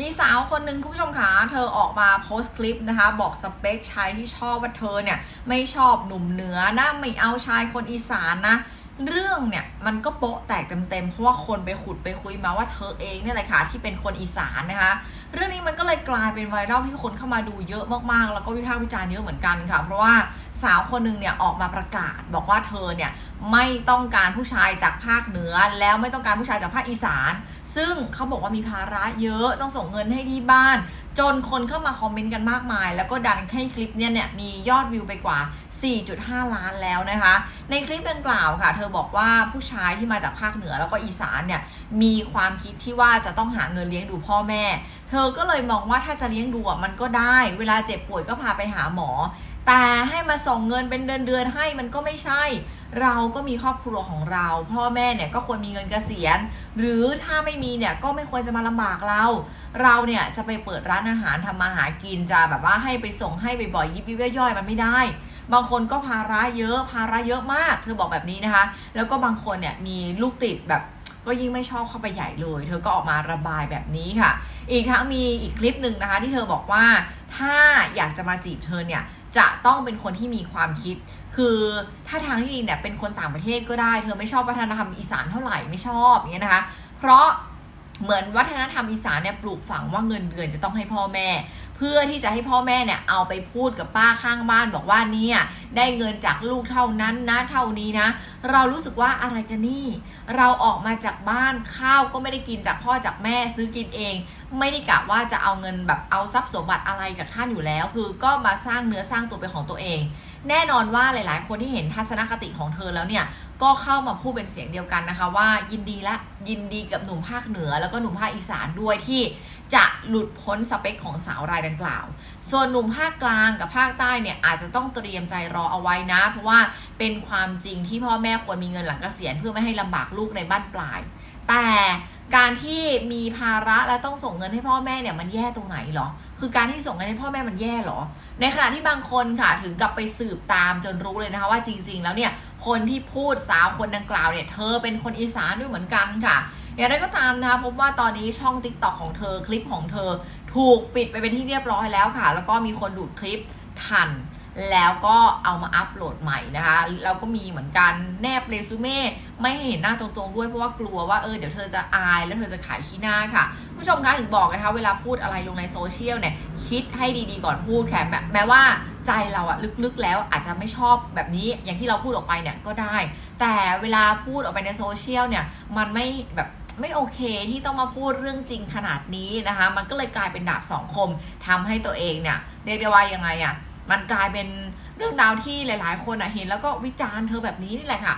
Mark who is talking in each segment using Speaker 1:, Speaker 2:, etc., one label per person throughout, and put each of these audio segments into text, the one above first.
Speaker 1: มีสาวคนหนึ่งคุณผู้ชมคะเธอออกมาโพสต์คลิปนะคะ บอกสเปคชายที่ชอบว่าเธอเนี่ย ไม่ชอบหนุ่มเหนือนะไม่เอาชายคนอีสานนะ เรื่องเนี่ยมันก็โป๊ะแตกเต็มๆเพราะว่าคนไปขุดไปคุยมาว่าเธอเองเนี่ยแหละค่ะที่เป็นคนอีสานนะคะ เรื่องนี้มันก็เลยกลายเป็นไวรัลที่คนเข้ามาดูเยอะมากๆ แล้วก็วิพากษ์วิจารณ์เยอะเหมือนกันค่ะ เพราะว่า สาวคนหนึ่งเนี่ยออกมาประกาศ บอกว่าเธอเนี่ยไม่ต้องการผู้ชายจากภาคเหนือ แล้วไม่ต้องการผู้ชายจากภาคอีสาน ซึ่งเขาบอกว่ามีภาระเยอะต้องส่งเงินให้ที่บ้าน จนคนเข้ามาคอมเมนต์กันมากมาย แล้วก็ดันให้คลิปเนี่ยเนี่ยมียอดวิวไปกว่า 4.5 ล้านแล้วนะคะ ในคลิปดังกล่าวค่ะ เธอบอกว่าผู้ชายที่มาจากภาคเหนือแล้วก็อีสานเนี่ยมีความคิดที่ว่าจะต้องหาเงินเลี้ยงดูพ่อแม่ เธอก็เลยมองว่าถ้าจะเลี้ยงดูอะมันก็ได้ เวลาเจ็บป่วยก็พาไปหาหมอ แต่ให้มาส่งเงินเป็นเดือนเดือนๆให้มันก็ไม่ใช่ เราก็มีครอบครัวของเรา พ่อแม่เนี่ยก็ควรมีเงินเกษียณ หรือถ้าไม่มีเนี่ยก็ไม่ควรจะมาลำบากเรา เราเนี่ยจะไปเปิดร้านอาหารทำมาหากินจะแบบว่าให้ไปส่งให้บ่อยๆยิบยิบย่อยๆมันไม่ได้ บางคนก็ภาระเยอะภาระเยอะมาก เธอบอกแบบนี้นะคะ แล้วก็บางคนเนี่ยมีลูกติดแบบก็ยิ่งไม่ชอบเข้าไปใหญ่เลย เธอก็ออกมาระบายแบบนี้ค่ะ อีกทั้งมีอีกคลิปหนึ่งนะคะ ที่เธอบอกว่าถ้าอยากจะมาจีบเธอเนี่ย จะต้องเป็นคนที่มีความคิด คือถ้าทางที่ดีเนี่ยเป็นคนต่างประเทศก็ได้ เธอไม่ชอบวัฒนธรรมอีสานเท่าไหร่ไม่ชอบอย่างเงี้ยนะคะ เพราะเหมือนวัฒนธรรมอีสานเนี่ยปลูกฝังว่าเงินเดือนจะต้องให้พ่อแม่ เพื่อที่จะให้พ่อแม่เนี่ยเอาไปพูดกับป้าข้างบ้านบอกว่าเนี่ยได้เงินจากลูกเท่านั้นนะเท่านี้นะ เรารู้สึกว่าอะไรกันนี่ เราออกมาจากบ้านข้าวก็ไม่ได้กินจากพ่อจากแม่ซื้อกินเอง ไม่ได้กะว่าจะเอาเงินแบบเอาทรัพย์สมบัติอะไรจากท่านอยู่แล้ว คือก็มาสร้างเนื้อสร้างตัวเป็นของตัวเอง แน่นอนว่าหลาย ๆ คนที่เห็นทัศนคติของเธอแล้วเนี่ยก็เข้ามาพูดเป็นเสียงเดียวกันนะคะว่ายินดีและยินดีกับหนุ่มภาคเหนือแล้วก็หนุ่มภาคอีสานด้วยที่ จะหลุดพ้นสเปคของสาวรายดังกล่าว ส่วนหนุ่มภาคกลางกับภาคใต้เนี่ยอาจจะต้องเตรียมใจรอเอาไว้นะ เพราะว่าเป็นความจริงที่พ่อแม่ควรมีเงินหลังเกษียณเพื่อไม่ให้ลำบากลูกในบ้านปลาย แต่การที่มีภาระและต้องส่งเงินให้พ่อแม่เนี่ยมันแย่ตรงไหนหรอ คือการที่ส่งเงินให้พ่อแม่มันแย่หรอ ในขณะที่บางคนค่ะถึงกับไปสืบตามจนรู้เลยนะคะว่าจริง ๆ แล้วเนี่ยคนที่พูดสาวคนดังกล่าวเนี่ยเธอเป็นคนอีสานด้วยเหมือนกันค่ะ อย่างไรก็ตามนะคะพบว่าตอนนี้ช่อง t ิ k t o k ของเธอคลิปของเธอ ถูกปิดไปเป็นที่เรียบร้อยแล้วค่ะ แล้วก็มีคนดูดคลิปทัน แล้วก็เอามาอัปโหลดใหม่นะคะแล้วก็มีเหมือนกันแนบเรซูเม่ไม่เห็นหน้าตรงๆด้วยเพราะว่ากลัวว่าเออเดี๋ยวเธอจะอายแล้วเธอจะขายขี้หน้าค่ะผู้ชมคะถึงบอกนะคะเวลาพูดอะไรลงในโซเชียลเนี่ยคิดให้ดีๆก่อนพูดแค่แมแม้ว่าใจเราอะลึกๆแล้วอาจจะไม่ชอบแบบนี้อย่างที่เราพูดออกไปเนี่ยก็ได้ แต่เวลาพูดออกไปในโซเชียลเนี่ยมันไม่แบบ ไม่โอเคที่ต้องมาพูดเรื่องจริงขนาดนี้นะคะ มันก็เลยกลายเป็นดาบสองคมทำให้ตัวเองเนี่ยเรียกได้ว่ายังไงอะมันกลายเป็นเรื่องราวที่หลาย ๆ คนอะเห็น แล้วก็วิจารณ์เธอแบบนี้นี่แหละค่ะ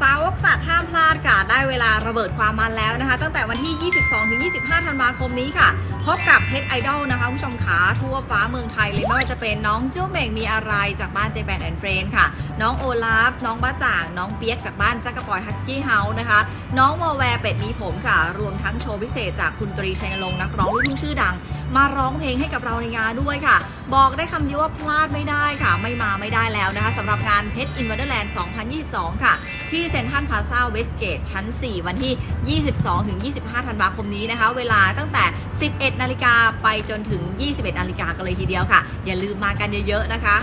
Speaker 2: สาว สัตว์ห้ามพลาดค่ะ ได้เวลาระเบิดความมันแล้วนะคะ ตั้งแต่วันที่ 22 ถึง 25 ธันวาคมนี้ค่ะ พบกับเพชรไอดอลนะคะคุณผู้ชมขาทั่วฟ้าเมืองไทยเลยไม่ว่าจะเป็นน้องเจ้าเม่งมีอะไรจากบ้านเจแปนแอนด์เฟรนค่ะ น้องโอลาฟ น้องบ้าจ่าง น้องเปียกจากบ้านจักรปอยฮัสกี้เฮาส์นะคะ น้องวอแวร์เป็ดมีผมค่ะ รวมทั้งโชว์พิเศษจากคุณตรีชัยนรงค์นักร้องลูกทุ่งชื่อดัง มาร้องเพลงให้กับเราในงานด้วยค่ะ บอกได้คำเดียวว่าพลาดไม่ได้ค่ะ ไม่มาไม่ได้แล้วนะคะสำหรับงานเพชรอินวันเดอร์แลนด์ 2022 ค่ะ ที่เซ็นทรัลพลาซาเวสเกตชั้น 4 วันที่ 22-25 ธันวาคมนี้นะคะ เวลาตั้งแต่ 11 นาฬิกาไปจนถึง 21 นาฬิกากันเลยทีเดียวค่ะ อย่าลืมมากันเยอะๆนะคะ